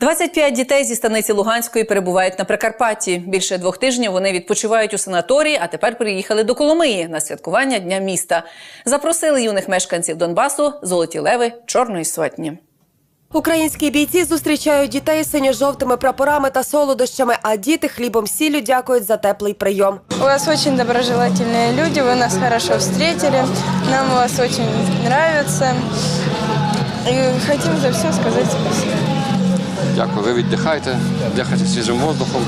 25 дітей зі станиці Луганської перебувають на Прикарпатті. Більше двох тижнів вони відпочивають у санаторії, а тепер приїхали до Коломиї на святкування Дня міста. Запросили юних мешканців Донбасу золоті леви Чорної сотні. Українські бійці зустрічають дітей синьо-жовтими прапорами та солодощами, а діти хлібом сіллю дякують за теплий прийом. У вас очень доброжелательные люди, вы нас хорошо встретили, нам у вас очень нравится. И хотим за все сказать спасибо. Дякую, ви віддихайте, дихайте свіжим воздухом,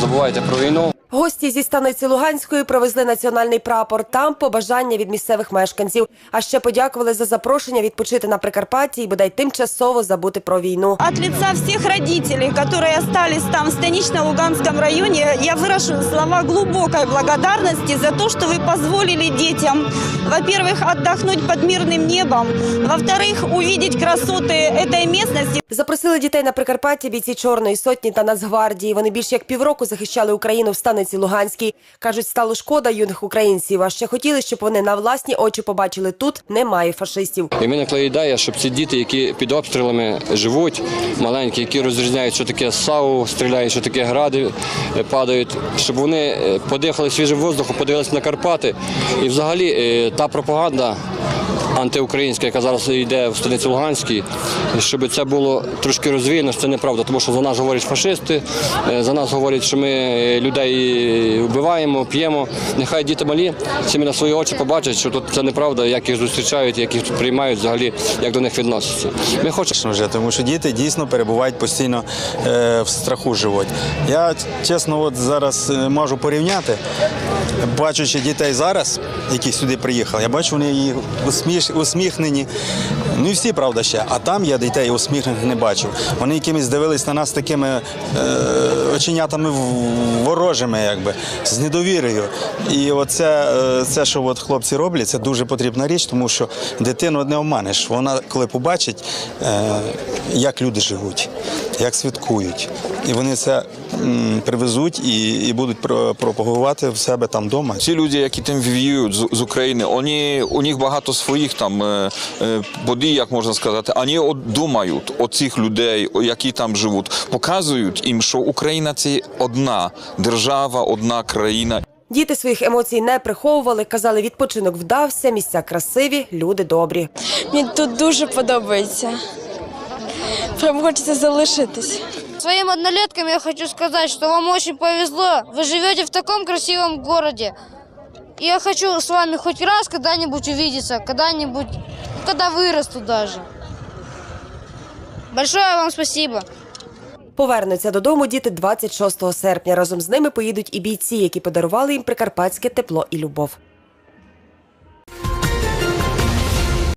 забувайте про війну. Гості зі станиці Луганської привезли національний прапор. Там побажання від місцевих мешканців. А ще подякували за запрошення відпочити на Прикарпатті і бодай тимчасово забути про війну. От лица всех родителей, которые остались там в станично-луганском районе, я выражу слова глубокой благодарности за то, что вы позволили детям, во-первых, отдохнуть под мирным небом, во-вторых, увидеть красоты этой местности. Запросили дітей на Прикарпатті бійці Чорної сотні та Нацгвардії. Вони більш як півроку захищали Україну в станиці Луганській. Кажуть, стало шкода юних українців. А ще хотіли, щоб вони на власні очі побачили тут немає фашистів. І в мене така ідея, щоб ці діти, які під обстрілами живуть, маленькі, які розрізняють, що таке САУ, стріляють, що таке гради е, падають, щоб вони е, подихали свіжим воздухом, подивилися на Карпати. І взагалі е, та пропаганда. Антиукраїнська, яка зараз йде в столиці Луганській, щоб це було трошки розвіяно, що це неправда, тому що за нас говорять фашисти, е, за нас говорять, що ми е, людей вбиваємо, п'ємо. Нехай діти малі самі на свої очі побачать, що тут це неправда, як їх зустрічають, як їх тут приймають, взагалі, як до них відносяться. Ми хочемо. Вже, тому що діти дійсно перебувають постійно е, в страху живуть. Я чесно, от зараз можу порівняти, бачучи дітей зараз, які сюди приїхали, я бачу, вони і усміш, усміхнені. Ну і всі, правда, ще. А там я дітей усміхнених не бачив. Вони якимись дивились на нас такими е, оченятами ворожими, якби, з недовірою. І оце, е, це, що от хлопці роблять, це дуже потрібна річ, тому що дитину не обманеш. Вона, коли побачить, е, як люди живуть, як святкують. І вони це м, привезуть і, і будуть пропагувати в себе там вдома. Ці люди, які там воюють з, з України, вони, у них багато своїх там е, е, подій, як можна сказати. Вони от думають о цих людей, які там живуть, показують їм, що Україна це одна держава, одна країна. Діти своїх емоцій не приховували, казали, відпочинок вдався, місця красиві, люди добрі. Мені тут дуже подобається. Прям хочеться залишитись. Своим однолеткам я хочу сказать, что вам очень повезло. Вы живете в таком красивом городе. И я хочу с вами хоть раз когда-нибудь увидеться, когда-нибудь, когда вырасту даже. Большое вам спасибо. Повернуться додому діти 26 серпня. Разом з ними поїдуть і бійці, які подарували їм прикарпатське тепло і любов.